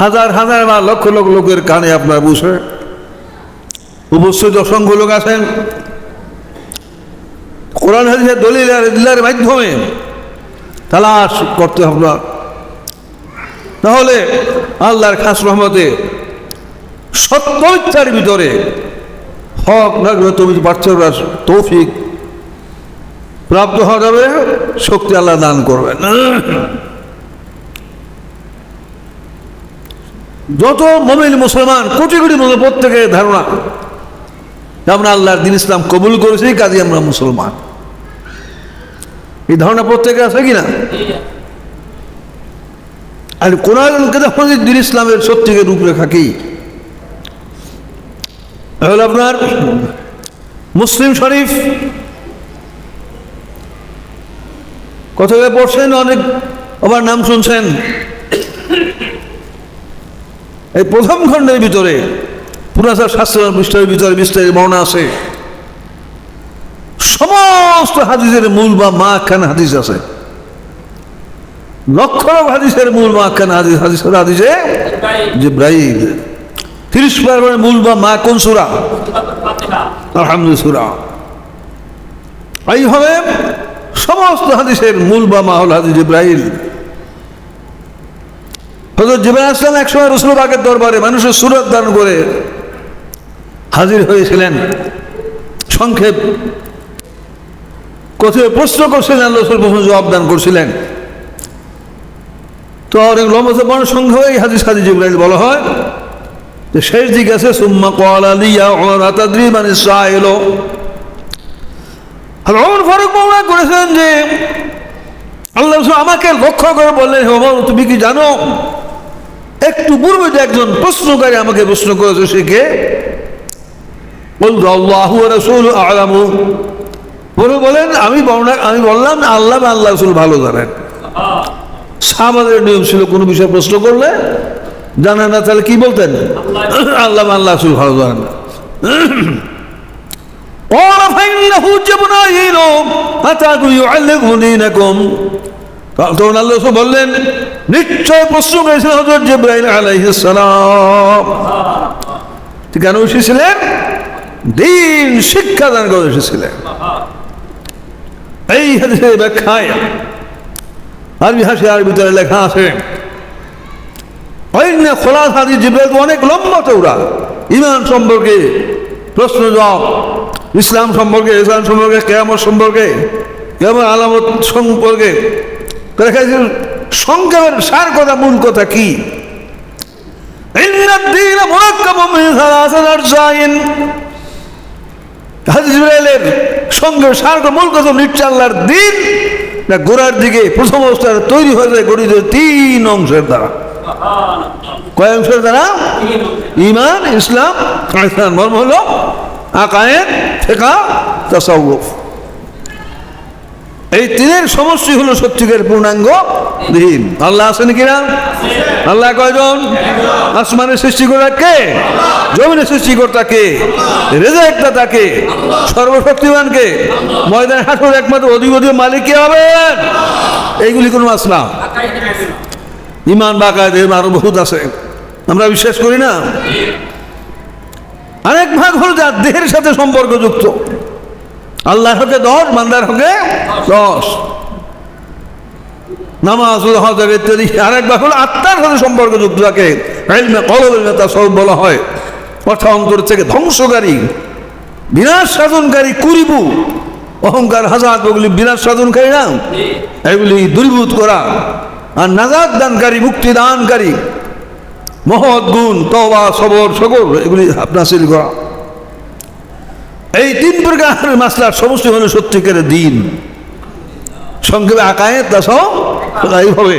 হাজার হাজার বা লক্ষ লক্ষ লোকের কানে আপনার বসে উপস্থিত অসংখ্য লোক আছেন। কোরআন, হাদিসের দলিল আর দিলার মাধ্যমে তালাশ করতে হবে না। তাহলে আল্লাহর খাস রহমতে সত্য ইচ্ছার ভিতরে হক লাগলে তুমি পারছ না তৌফিক প্রাপ্ত হওয়া যাবে, শক্তি আল্লাহ দান করবেন। যত মমিন মুসলমান, কোটি কোটি মানুষ প্রত্যেকের ধারণা, আমরা আল্লাহর দিন ইসলাম কবুল করেছি কাজে আমরা মুসলমান। এই ধারণা প্রত্যেকে আছে কিনা? আর কোরআন যখন দিন ইসলামের সত্যিকে রূপরেখা কি? হলো আপনার মুসলিম শরীফ জায়গায় পড়ছেন? অনেক, আবার নাম শুনছেন। এই প্রথম খণ্ডের ভিতরে পুরাচার শাস্ত্র পৃষ্ঠার ভিতরে বিস্তারিত বর্ণনা আছে। সমস্ত হাদিসের মূল বা মা খান হাদিস আছে। লক্ষ হাদিসের মূল মা খান হাদিস হাদিসের হাদিসে জিব্রাইল। তিরিশ পার্বণের মূল বা মা কোন সুরা? আলহামদুলিল্লাহ সুরা। এইভাবে সমস্ত হাদিসের মূল বা মা হল হাদিস ইব্রাহিম হজরত জিবাহ আসলাম একসময় রসুল বাগের দরবারে মানুষের সুরত দান করে হাজির হয়েছিলেন। সংক্ষেপ। কোথায় প্রশ্ন করছিলেন রসুল প্রশ্ন জবাব দান করছিলেন। তো অনেক লম্বা সংঘ এই হাদিস হাদিস ইব্রাহিম বলা হয় যে শেষ দিকে আছে, সুম্মা কল মানে এলো ওমর ফারুক বর্ণনা করেছেন যে, আল্লাহ আমাকে লক্ষ্য করে বললেন তুমি কি জানো একটু পূর্বে যে একজন প্রশ্নকারী আমাকে প্রশ্ন করেছে সে কে বলতো আল্লাহ রসুল আলামু বলে বলেন আমি বর্ণনা আমি বললাম না আল্লাহ বা আল্লাহ রসুল ভালো জানেন সাহাবাদের নিয়ম ছিল কোনো বিষয়ে প্রশ্ন করলে জানেন না তাহলে কি বলতেন আল্লাহ বা আল্লাহ রসুল ভালো জানেন না قال فإنه جبرائيل أتاكم يعلمكم دينكم তখন আল্লাহ রসুল বললেন নিশ্চয় প্রশ্ন করেছিলেন হজরত জিব্রাইল আলাইহিস সালাম। কেন এসেছিলেন? দিন শিক্ষা দান করে এসেছিলেন। এই হাদিসের ব্যাখ্যায় আরবি হাসি আর ভিতরে লেখা আছে অন্য খোলা হাদিস জিব্রাইল অনেক লম্বা চৌড়া ইমান সম্পর্কে প্রশ্ন জবাব, ইসলাম সম্পর্কে ইসলাম সম্পর্কে, কেয়ামত সম্পর্কে কেমন আলামত সম্পর্কে। দেখা সংক্ষেপের সার কথা, মূল কথা কি? মূল কথা দিন না গোড়ার দিকে প্রথম তৈরি হয়ে যায় তিন অংশের দ্বারা। কয় অংশের দ্বারা? ইমান, ইসলাম ইসলাম মর্ম হলো আকায়েন ফেকা, তাসাউফ। এই তিনের সমষ্টি হলো সত্যিকার পূর্ণাঙ্গ দিন আল্লাহ আছেন কিনা? আল্লাহ কয়জন? আসমানের সৃষ্টিকর্তা কে? জমিনের সৃষ্টিকর্তা কে? রেজাক্তা তাকে? সর্বশক্তিমান কে? ময়দান হাঁটুর একমাত্র অধিপতি মালিক কে হবেন এইগুলি কোনো আসলাম ইমান বাকায় দেহ আরও বহুত আছে। আমরা বিশ্বাস করি না? আরেক ভাগ হল যার দেহের সাথে সম্পর্কযুক্ত। আল্লাহর হকে দশ, বান্দার হকে দশ। নামাজ হজের ইত্যাদি। আরেক ভাগ হল আত্মার সাথে সম্পর্কযুক্ত কলবের নেতা সব বলা হয়। অর্থাৎ অন্তর থেকে ধ্বংসকারী বিনাশ সাধনকারী কুরিবু। অহংকার হাজাত ওগুলি বিনাশ সাধনকারী না? এগুলি দূরীভূত করা। আর নাজাদ দানকারী মুক্তি দানকারী মহৎ গুণ তবা সবর সকল এগুলি হাসিল করা। এই তিন প্রকার মাসলার সমষ্টি হলো সত্যিকার দিন। সংক্ষেপে আকায় তা এইভাবে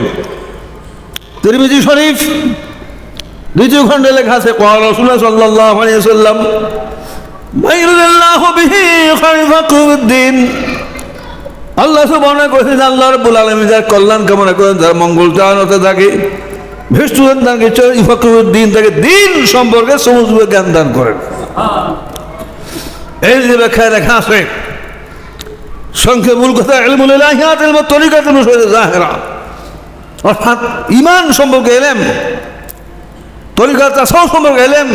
তিরমিজি শরীফ, দ্বিতীয় খণ্ডে লেখা আছে কোয়া রসুল্লাহ সাল্লাহ আলিয়াল্লাম আল্লাহ বর্ণনা করেছেন আল্লাহ রব্বুল আলমী যার কল্যাণ কামনা করেন, যার মঙ্গল চাওয়ানোতে থাকে ভেস্টুদেন তাকে ইফাকুদ্দিন তাকে দিন সম্পর্কে সমস্ত জ্ঞান দান করেন। এই যে ব্যাখ্যায় লেখা আছে সংখ্যে মূল কথা এলম তরিকাত অর্থাৎ ইমান সম্পর্কে এলেম তরিকা তাসাও সম্পর্কে এলেন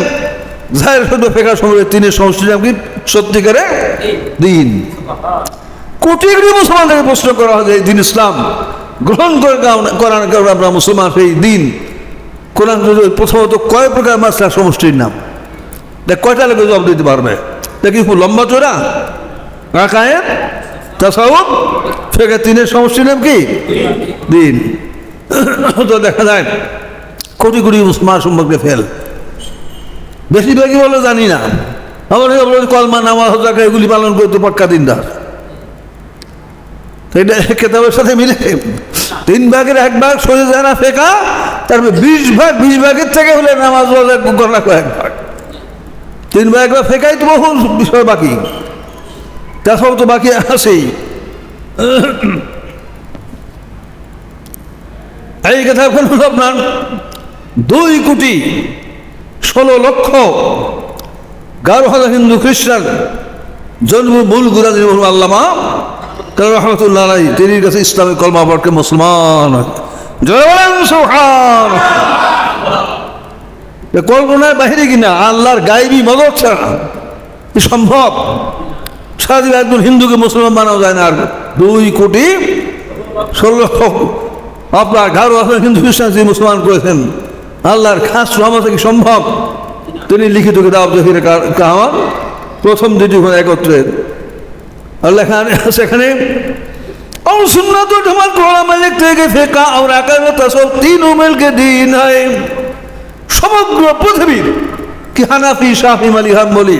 জাহের শুধু ফেকার সম্পর্কে তিনি কি? সত্যিকারে দিন। কোটি কোটি মুসলমানদেরকে প্রশ্ন করা হয় দিন ইসলাম গ্রহণ করে করার কারণে আমরা মুসলমান, সেই দিন। কোরআন প্রথমত কয় প্রকার মাসলা, সমষ্টির নাম? কয়টা লোক জবাব দিতে পারবে? দেখি খুব লম্বা চোরা। রাকায়েত তাসাউদ ফেকা তিনের সমষ্টির নাম কি? দিন তো দেখা যায়, কোটি কোটি মুসলমান সম্পর্কে ফেল। বেশিরভাগই বলে জানি না। বলে কলমা, নামাজ হজাকে এগুলি পালন করতে পাক্কা দিনদার। এটা কেতাবের সাথে মিলে। তিন ভাগের এক ভাগ সরে যায় না ফেকা, তারপরে বিশ ভাগ, বিশ ভাগের থেকে হলে নামাজ বলে গণনা কয়েক ভাগ। তিন ভাগ একবার ফেকাই তো বহু বিষয় বাকি। তাছাড়াও তো বাকি আছেই। এই কথা এখন হলো আপনার দুই কোটি ষোলো লক্ষ গারো হাজার হিন্দু খ্রিস্টান জন্ম মূল গুরাজি আল্লামা, কারণ রহমতুল্লাহ তিনি কাছে ইসলামের কলমা মুসলমান জয় বলেন কল্পনার বাহিরে কিনা আল্লাহর গাইবী মদত ছাড়া এ সম্ভব সারাদিন একজন হিন্দুকে মুসলমান বানানো যায় না আর দুই কোটি ষোলো লক্ষ আপনার ঘাড়ো আপনার হিন্দু খ্রিস্টান যিনি মুসলমান করেছেন আল্লাহর খাস রহমত কি সম্ভব তিনি লিখিত কিতাব জহির কাহার প্রথম দুটি ওখানে একত্রে और लिखा सेखने और सुनना तो जमात कोड़ा मलिक থেকে ফেকা और আকার তসব তিন উমেল के দিন है সমগ্র পৃথিবীর কি হানাফি, শাফি মালি হাম্বলি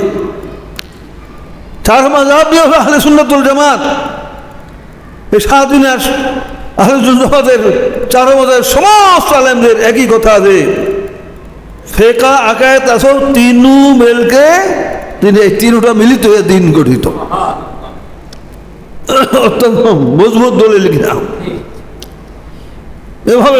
চার মাজাব দিয়ে আহলে জামাত। এই সারাদিনের আহলে জামাতের, চার মাজাবের সমস্ত আলেমদের একই কথা যে, ফেকা আকায় তাসব তিনু মেলকে তিনি এই তিনটা মিলিত হয়ে দিন গঠিত। অত্যন্ত মজবুত দলে লিখিনা এভাবে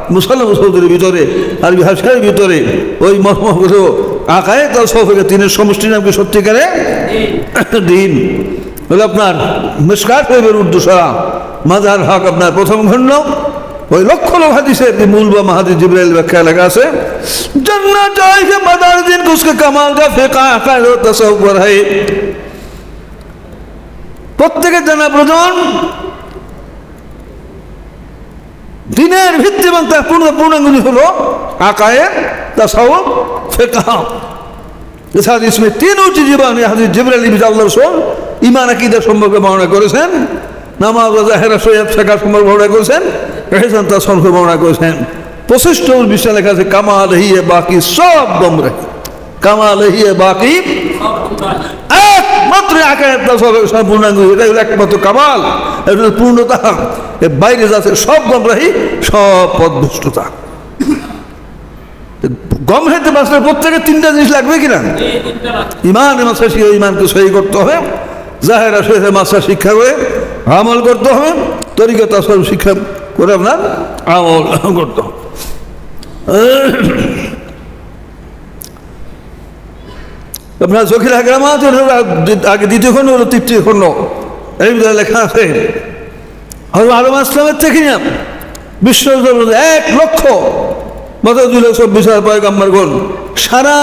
দাহেরা মুসলমান মুসলদের ভিতরে আর ভাষার ভিতরে, ওই মর্মগুলো আঁকায় তার সফরে তিনের সমষ্টি নামকে সত্যিকারে? দিন। হলো আপনার মিসকাত হইবের উর্দু সারা। মাজার হক আপনার প্রথম খণ্ড ওই লক্ষ লোক হাদিসের যে মূল বা মাহাদি জিব্রাইল ব্যাখ্যা লেখা আছে, জন্নাত কে মাদার দিন কুসকে কামাল কা ফিকা আকাল তাসাউর है প্রত্যেকের জানা প্রয়োজন দিনের ভিত্তি এবং তার পূর্ণ পূর্ণাঙ্গুলি হলো আকায়ে তাসাও ফেকা এছাড়া ইসমে তিন উঁচু জীবন হাজির জিবরাল ইবিজ রসুল ইমান আকিদের সম্পর্কে বর্ণনা করেছেন, নামাজ জাহেরা সৈয়দ শেখার সম্পর্কে বর্ণনা করেছেন রেহসান তার সম্পর্কে বর্ণনা করেছেন। প্রশিষ্ট বিষয় লেখা আছে, কামাল হিয়ে বাকি সব গম রেখে কামাল হিয়ে বাকি পূর্ণাঙ্গ এটাই হলো একমাত্র কামাল, এটা পূর্ণতা। বাইরে যাচ্ছে সব সব পদভুষ্টতা গম প্রত্যেকে তিনটা জিনিস লাগবে কিনা? ইমান মাসা শিখে ইমানকে সহি করতে হবে। জাহেরা সহিতে মাসা শিক্ষা করে আমল করতে হবে। তরিকতা সব শিক্ষা করে আপনার আমল করতে হবে। আপনার চোখের আগ্রামাত আগে দ্বিতীয় খণ্ড হলো তৃতীয় খণ্ড এই লেখা আছে হজরত আলম আসলামের থেকে নিলাম বিশ্ব এক লক্ষ মতাদুল চব্বিশ হাজার পয়গাম্বারগণ সারা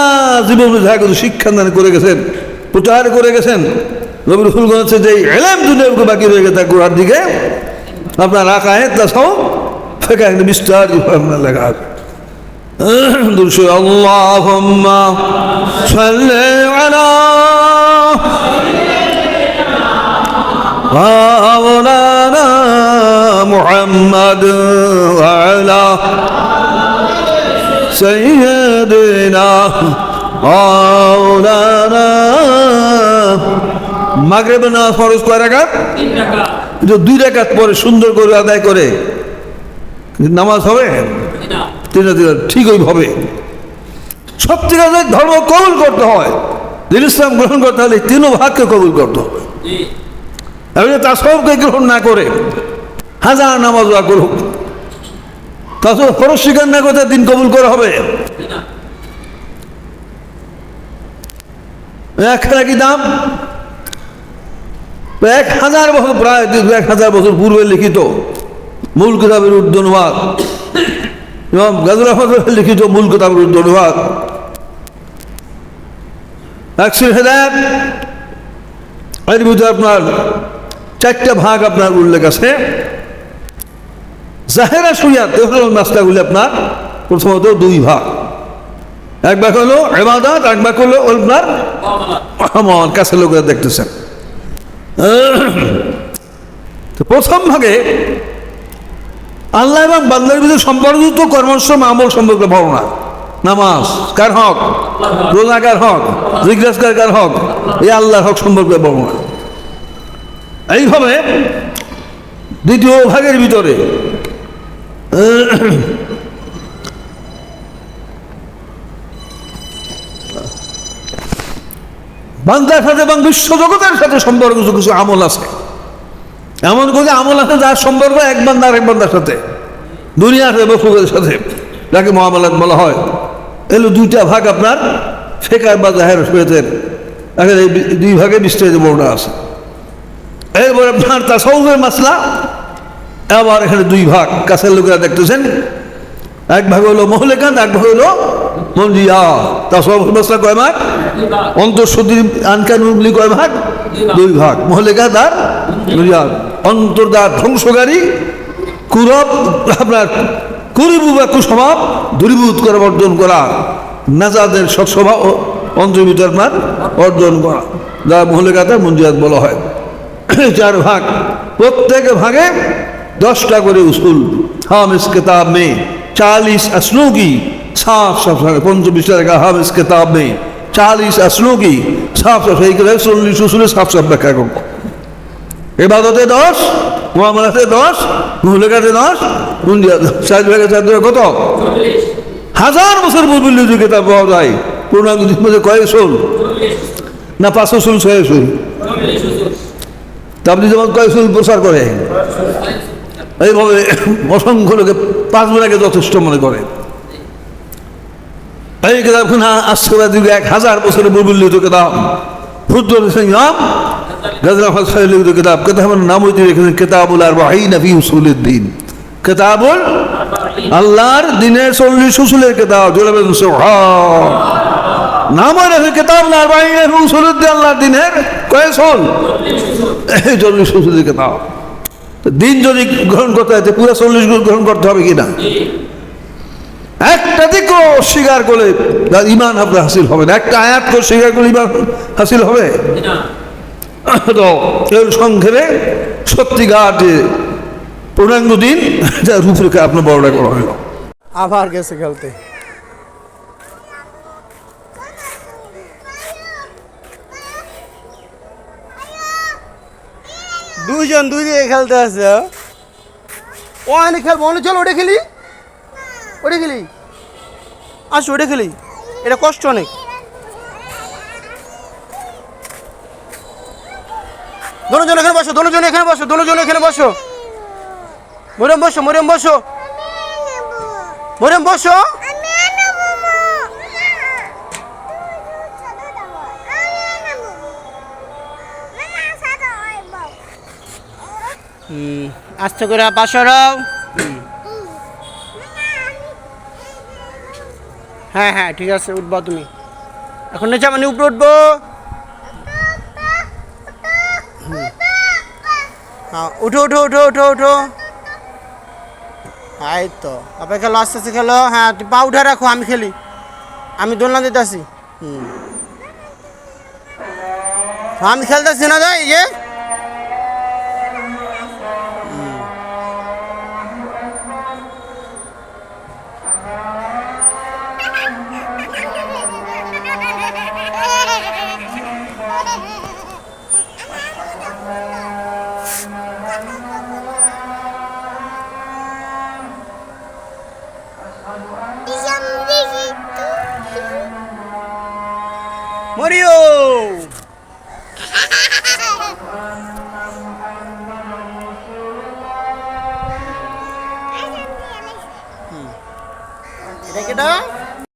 জীবন যা কিছু শিক্ষাদান করে গেছেন প্রচার করে গেছেন রবির ফুলগণ হচ্ছে যে এলাম দুনিয়ার বাকি রয়ে গেছে গোড়ার দিকে আপনার আকায় তা সব ফেকা বিস্তারিত লেখা আছে اللهم صل على مولانا محمد وعلى سيدنا مولانا মাগরেবে না ফরজ কয় রাখাত দুই রাকাত পরে সুন্দর করে আদায় করে নামাজ হবে তিনি দিলেন ঠিক ওইভাবে। সব সত্যিকারের ধর্ম কবুল করতে হয়। দিন ইসলাম গ্রহণ করতে হলে তিন ভাগকে কবুল করতে হবে। এবং তা সবকে গ্রহণ না করে হাজার নামাজ করুক। তাছাড়া খরচ স্বীকার না করতে দিন কবুল করা হবে। একখানা কি দাম? এক হাজার বছর প্রায় এক হাজার বছর পূর্বে লিখিত মূল কিতাবের উদ্যনুবাদ এবং গাজুর আহমদের লিখিত মূল কিতাবের উদ্যনুবাদ একশির হেদায়ত, এর ভিতরে আপনার চারটা ভাগ আপনার উল্লেখ আছে। জাহেরা সুইয়াত মাসলাগুলি আপনার প্রথমত দুই ভাগ। এক ভাগ হলো এবাদত এক ভাগ হলো আপনার আমার কাছে লোকেরা দেখতেছেন। তো প্রথম ভাগে আল্লাহ এবং বান্দার ভিতরে সম্পর্কিত কর্মশ্রম আমল সম্পর্কে বর্ণনা। নামাজ, কার হক? রোজা কার হক জিজ্ঞাসকার কার হক, এই আল্লাহর হক সম্পর্কে বর্ণনা। এইভাবে দ্বিতীয় ভাগের ভিতরে, বান্দার সাথে এবং বিশ্ব জগতের সাথে সম্পর্ক কিছু কিছু আমল আছে। এমন কিছু আমল আছে যার সম্পর্ক এক বান্দা আরেক বান্দার সাথে। দুনিয়া সাথে বসুদের সাথে। যাকে মহামালাত বলা হয়। এগুলো দুইটা ভাগ আপনার ফেকার বা জাহের সৈয়দের এখানে এই দুই ভাগে বিস্তারিত বর্ণনা আছে। এরপর আপনার তাসাউফের মাসলা। আবার এখানে দুই ভাগ। কাছের লোকেরা দেখতেছেন। এক ভাগ হলো মহলেকান এক ভাগ হলো মন্দিয়া তাসাউফের মাসলা কয় ভাগ? অন্তঃসুদ্ধি আনকানুগুলি কয় ভাগ? দুই ভাগ। মহলেকাত আর মন্দিয়াত অন্তর্দার ধ্বংসকারী, কুরব, আপনার কুরিবু বা কুস্বভাব দূরীভূত করে অর্জন করা, নাজাদের সৎস্বভাব অন্তর্ভিত আপনার অর্জন করা। যা মহলেকাতে মঞ্জিয়াত বলা হয়। চার ভাগ, প্রত্যেক ভাগে দশটা করে উসুল। হাম ইস কিতাব মে চালিশ আসলু কি? সাফ সাফ পঞ্চবিশ টাকা হাম ইস কিতাব মে চালিশ আসলু কি? সাফ সাফ চল্লিশ উসুলে সাফ সাফ ব্যাখ্যা করব। এবাদতে দশ মহামালাতে দশ মহলেকাতে দশ ভাগে ভাগে কত? হাজার বছর পূর্বে লিজু কিতাব পাওয়া যায়। পূর্ণাঙ্গ মধ্যে কয়েক সোল না পাঁচশো সোল ছয় সোল তাবলি যেমন কয়েক সোল প্রচার করে। এইভাবে অসংখ্য লোকে পাঁচ বেলাকে যথেষ্ট মনে করে। এই কিতাবখান আজকে যুগে এক হাজার বছরের পূর্বে লিজু কিতাব। ফুদ্দ ইমাম দিন যদি গ্রহণ করতে হয় পুরো চল্লিশ গ্রহণ করতে হবে কিনা? একটা দিকও স্বীকার করলে ইমান আপনার হাসিল হবে না। একটা আয়াত করে স্বীকার করলে ইমান হাসিল হবে? তো এর সংক্ষেপে সত্যিকার যে পূর্ণাঙ্গ দিন যা রূপরেখা আপনার বড়টা করা হলো। আবার গেছে খেলতে। দুইজন দুই দিকে খেলতে আছে ও আনে খেলব অনেক চল, ওটা খেলি? ওটা খেলি? আসো, ওটা খেলি। এটা কষ্ট অনেক। দোনোজন এখানে বসো দোনোজন এখানে বসো দোনোজন এখানে বসো। মরিয়ম বসো মরিয়ম বসো। মরিয়ম, বসো। আস্তে করে বাসরাও হ্যাঁ হ্যাঁ ঠিক আছে, উঠবো তুমি। এখন নিচে মানে উপরে উঠবো। হ্যাঁ উঠো উঠো উঠো উঠো উঠো। এই তো আপনি খেলো আস্তে আস্তে খেলো। হ্যাঁ তুই পা উঠে রাখো, আমি খেলি। আমি দোলনা দিতে আসি। হুম। আমি খেলতেছি না যাই যে।